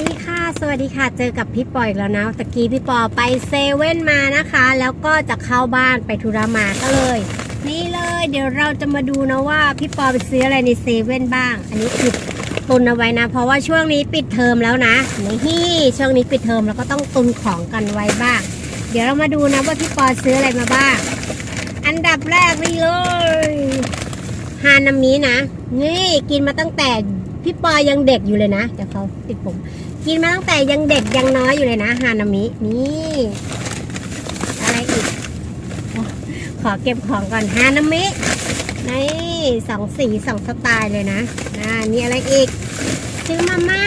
ดีค่ะ สวัสดีค่ะ เจอกับพี่ปออีกแล้วนะ ตะกี้พี่ปอไปเซเว่นมานะคะ แล้วก็จะเข้าบ้านไปธุระมาก็เลย นี่เลย เดี๋ยวเราจะมาดูนะว่าพี่ปอไปซื้ออะไรในเซเว่นบ้าง อันนี้คือตุนเอาไว้นะ เพราะว่าช่วงนี้ปิดเทอมแล้วนะนี่ช่วงนี้ปิดเทอมแล้วก็ต้องตุนของกันไว้บ้าง เดี๋ยวเรามาดูนะว่าพี่ปอซื้ออะไรมาบ้าง อันดับแรกนี่เลยฮานามินะ นี่กินมาตั้งแต่พี่ปอยังเด็กอยู่เลยนะ เดี๋ยวเขาติดผม กินมาตั้งแต่ยังเด็กยังน้อยอยู่เลยนะฮานามิ นี่ อะไรอีก ขอเก็บของก่อนฮานามิ นี่สองสีสองสไตล์เลยนะอ่านี่อะไรอีก ซื้อมาม่า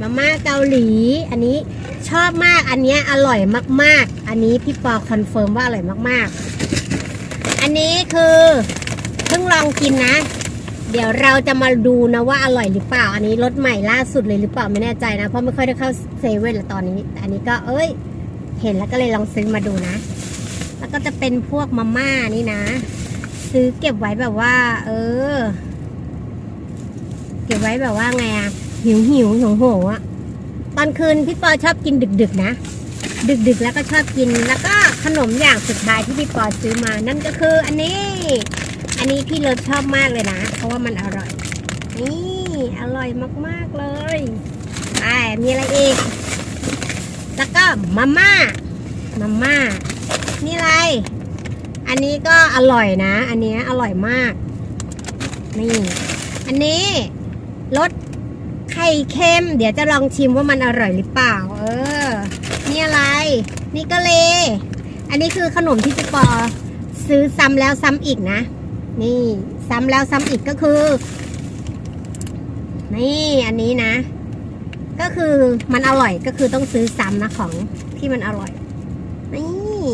มาม่าเกาหลี อันนี้ชอบมาก อันนี้อร่อยมาก ๆ อันนี้พี่ปอคอนเฟิร์มว่าอร่อยมาก ๆ อันนี้คือเพิ่งลองกินนะ เดี๋ยวเราจะมาดูนะว่าอร่อยหรือเปล่า อันนี้รสใหม่ล่าสุดเลยหรือเปล่าไม่แน่ใจนะ เพราะไม่ค่อยได้เข้าเซเว่นละตอนนี้แต่อันนี้ก็เอ้ย เห็นแล้วก็เลยลองซื้อมาดูนะ แล้วก็จะเป็นพวกมาม่านี่นะ ซื้อเก็บไว้แบบว่า เออ เก็บไว้แบบว่าไงอะหิวหิวหิวโหวอะตอนคืนพี่ปอชอบกินดึกๆนะ ดึกๆแล้วก็ชอบกินแล้วก็ขนมอย่างสุดท้ายที่พี่ปอซื้อมานั่นก็คืออันนี้ อันนี้พี่เลิฟชอบมากเลยนะ เพราะว่ามันอร่อย นี่ อร่อยมากๆเลยไปมีอะไรอีก แล้วก็มาม่า มาม่า นี่อะไร อันนี้ก็อร่อยนะ อันนี้อร่อยมาก นี่ อันนี้รสไข่เค็ม เดี๋ยวจะลองชิมว่ามันอร่อยหรือเปล่า เออ นี่อะไร นี่ก็เล อันนี้คือขนมที่พี่ปอซื้อซ้ำแล้วซ้ำอีกนะ นี่ซ้ำแล้วซ้ำอีกก็คือ นี่อันนี้นะ ก็คือมันอร่อยก็คือต้องซื้อซ้ำนะของที่มันอร่อย นี่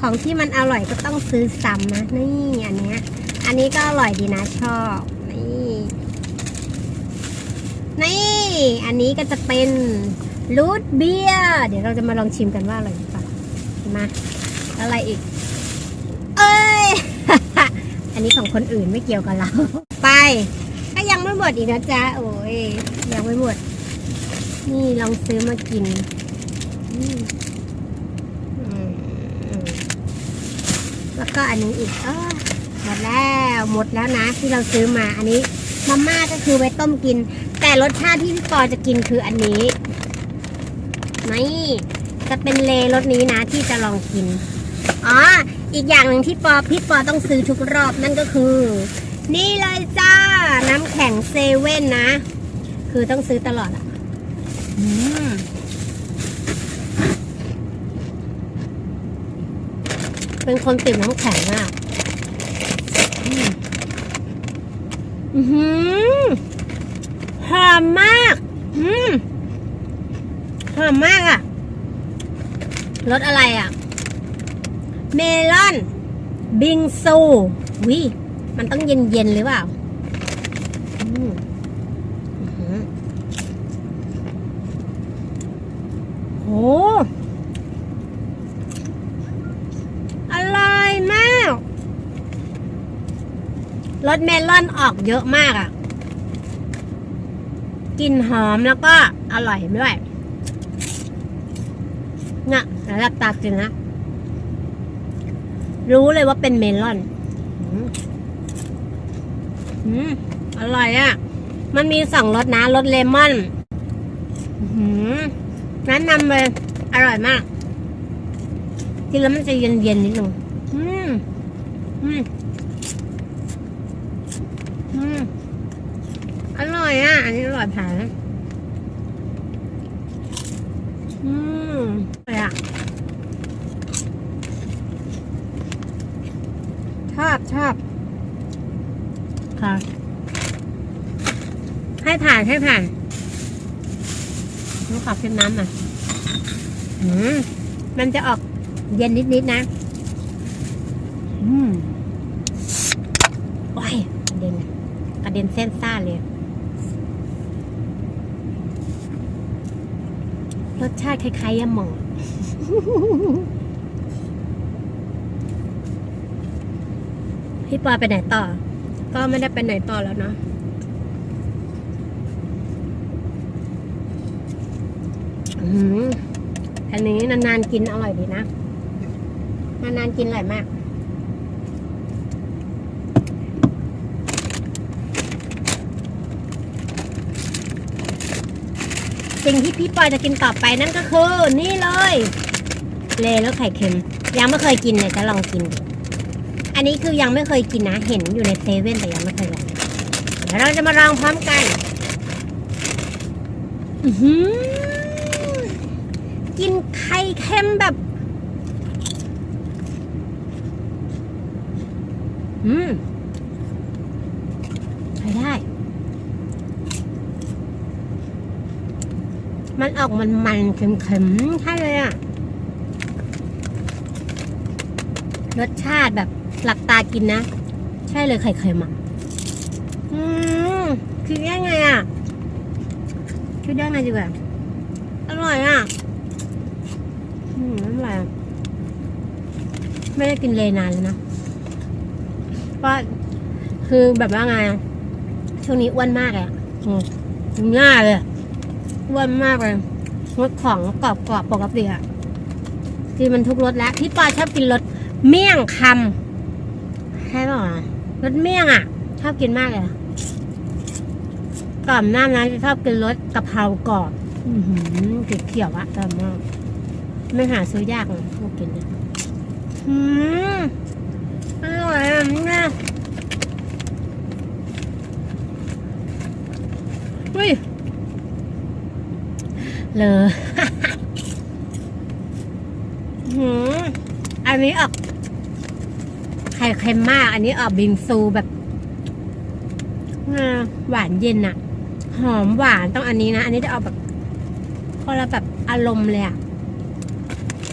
ของที่มันอร่อยก็ต้องซื้อซ้ำนะนี่อันเนี้ยอันนี้ก็อร่อยดีนะชอบนี่นี่อันนี้ก็จะเป็นรูทเบียร์เดี๋ยวเราจะมาลองชิมกันว่าอร่อยหรือเปล่ามาอะไรอีก อันนี้ของคนอื่นไม่เกี่ยวกับเรา ไปก็ยังไม่หมดอีกนะจ๊ะ โอ้ยยังไม่หมด นี่ลองซื้อมากินแล้วก็อันนี้อีกเออหมดแล้วหมดแล้วนะที่เราซื้อมาอันนี้มาม่าก็คือไว้ต้มกิน แต่รสชาติที่พี่ปอจะกินคืออันนี้นี่จะเป็นเลรสนี้นะที่จะลองกิน อ๋อ อีกอย่างหนึ่งที่ปอพี่ปอต้องซื้อทุกรอบนั่นก็คือ นี่เลยจ้า น้ำแข็งเซเว่นนะ คือต้องซื้อตลอดอะเป็นคนติดน้ำแข็งอะอืมอื้อหือหอมมาก อืมหอมมากอะรสอะไรอะ เมลอน บิงซูวิมันต้องเย็นเย็นหรือเปล่าอืมอื้อหือโหอร่อยมากรสเมลอนออกเยอะมากอะ่ะกลิ่นหอมแล้วก็อร่อยด้วยเนี่ยระดับตากินนะ รู้เลยว่าเป็นเมลอนอืมอืมอร่อยอะ่ะ มันมีสองรสนะรสเลมอนอื้อหือแนะนำเลย อร่อยมากกินแล้วมันจะเย็นๆนิดนึงอืมอืมอืมอร่อยอะ อันนี้อร่อยแผงอืมอร่อยอะ ช อบชอบค่ะ ให้ผ่านให้ผ่านลูกขอเพิ่มน้ำหน่อยอืมมันจะออกเย็นนิดๆนะ อืมว้ายกระเด็นกระเด็นเส้นซ่าเลย รสชาติคล้ายๆยาหม่อง พี่ปอไปไหนต่อ ก็ไม่ได้ไปไหนต่อแล้วเนาะอืมอันนี้นานๆกินอร่อยดีนะ นานๆกินอร่อยมาก สิ่งที่พี่ปอยจะกินต่อไปนั่นก็คือ นี่เลย เลแล้วไข่เค็ม ยังไม่เคยกินเลยจะลองกินดู อันนี้คือยังไม่เคยกินนะ เห็นอยู่ในเซเว่นแต่ยังไม่เคยลองเดี๋ยวเราจะมาลองพร้อมกันอือหือกินไข่เค็มแบบอืมใช้ได้ มันออกมันมันๆเค็มๆใช่เลยอะรสชาติแบบ หลักตากินนะ ใช่เลยไข่เค็มอะอืมคือยังไงอะคือได้ไงดีกว่าอร่อยอะอืมอร่อยไม่ได้กินเลยนานเลยนะเพราะคือแบบว่าไงช่วงนี้อ้วนมากเลยอืมง่ายเลยอ้วนมากเลยรสของกรอบๆปกติอะที่มันทุกรสแล้วพี่ปอยชอบกินรสเมี่ยงคำ ใช่ป่ะรสเมี่ยงอะ ชอบกินมากเลยก่อนหน้านั้นจะชอบกินรสกะเพรากรอบ อือหือเขียวๆอะชอบมากไม่หาซื้อยากเลยพวกกินเนี่ยอืมอร่อยอะเนี่ยอุ้ยเลยหืมอันนี้ออก ไข่เค็มมาก อันนี้ออกบิงซูแบบหวานเย็นอะหอมหวานต้องอันนี้นะ อันนี้จะออกแบบคนละแบบอารมณ์เลยอะ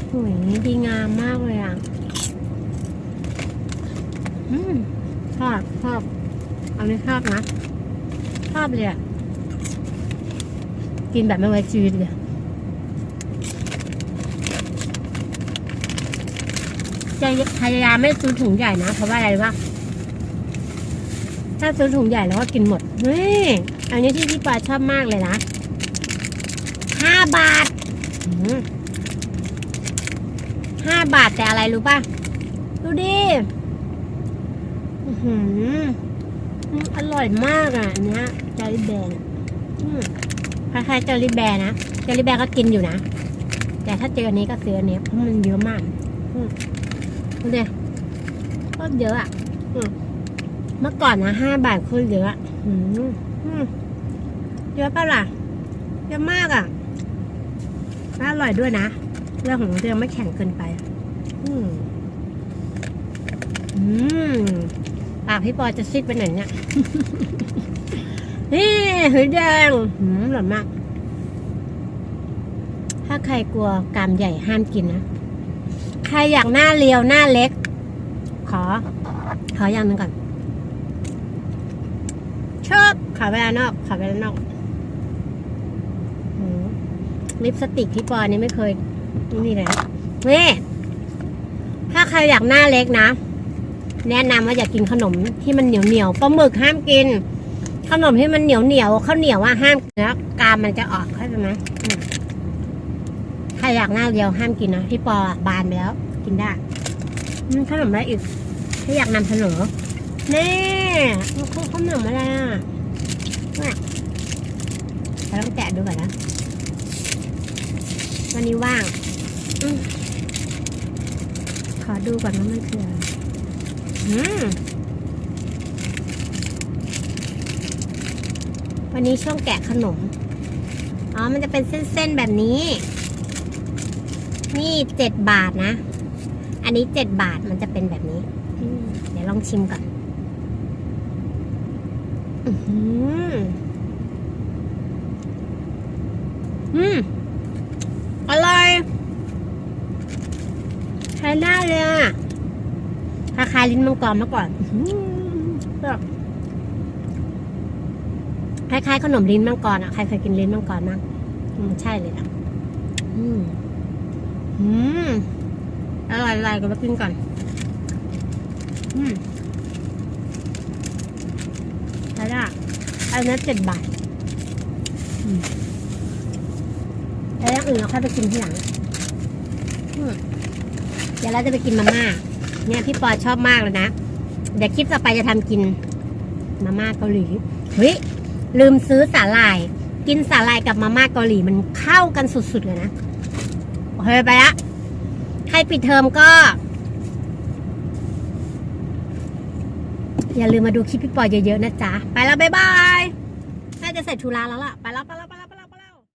หุยดีงามมากเลยอะอืมชอบชอบอันนี้ชอบนะชอบเลยอะกินแบบไม่ไว้ชีวิตเลย จะพยายามไม่ซื้อถุงใหญ่นะ เพราะว่าอะไรรู้ปะถ้าซื้อถุงใหญ่แล้วก็กินหมดนี่อันนี้ที่พี่ปาชอบมากเลยนะห้าบาทห้าบาทแต่อะไรรู้ปะดูดิอืออร่อยมากอะอันเนี้ยจอรี่แบร์อืมคล้ายๆจอรี่แบร์นะจอรี่แบร์ก็กินอยู่นะ แต่ถ้าเจออันนี้ก็ซื้ออันนี้เพราะมันเยอะมาก อื ดูดิโคตรเยอะอะอืมเมื่อก่อนนะห้าบาทโคตรเยอะอะอืมอืมเยอะปะล่ะ เยอะมากอะและอร่อยด้วยนะ เรื่องของเรื่องไม่แข็งเกินไป อืมอืมปากพี่ปอจะซิดไปไหนเนี่ย นี่หือแดงอืมอร่อยมาก ถ้าใครกลัวกรามใหญ่ห้ามกินนะ ใครอยากหน้าเรียวหน้าเล็ก ขอ ขออย่างนึงก่อนชอบขอเวลานอกขอเวลานอกลิปสติกพี่ปอนี่ไม่เคยนี่เลยนะนี่ถ้าใครอยากหน้าเล็กนะ แนะนำว่าอย่ากกินขนมที่มันเหนียวเหนียวๆปลาหมึกห้ามกิน ขนมที่มันเหนียวเหนียวๆข้าวเหนียวว่าห้ามกินแล้วกามมันจะออกเข้าใจไหม รอยากหน้าเรียวห้ามกินนะพี่ปอบานไปแล้ว กินได้ขนมอะไรอีกที่อยากนำเสนอนี่มันคือขนมอะไรอะเราต้องแกะดูก่อนนะวันนี้ว่างอขอดูก่อนว่ามันคืออะไรอืมวันนี้ช่วงแกะขนม อ๋อ มันจะเป็นเส้นๆแบบนี้ นี่เจ็ดบาทนะ อันนี้เจ็ดบาทมันจะเป็นแบบนี้ เดี๋ยวลองชิมก่อนอือหืออืมอร่อยใช้ได้เลยอะคล้ายๆลิ้นมังกรมาก่อนคล้ายๆขนมลิ้นมังกรอะ ใครเคยกินลิ้นมังกรมั้งใช่เลยอะ อืม อืมอร่อยอร่อยก็มากินก่อน อืมใช่ได้อันนั้นเจ็ดบาทอืมแล้วอื่นเราค่อยไปกินทีหลังอืมเดี๋ยวเราจะไปกินมาม่า เนี่ยพี่ปอชอบมากเลยนะ เดี๋ยวคลิปต่อไปจะทำกินมาม่าเกาหลี เฮ้ยลืมซื้อสาหร่าย กินสาหร่ายกับมาม่าเกาหลีมันเข้ากันสุดๆเลยนะ เฮ้ยไปละใครปิดเทอมก็ อย่าลืมมาดูคลิปพี่ปอยเยอะๆนะจ๊ะ ไปแล้ว บ๊ายบายน่าจะเสร็จธุระแล้วล่ะ ไปแล้วไปแล้ว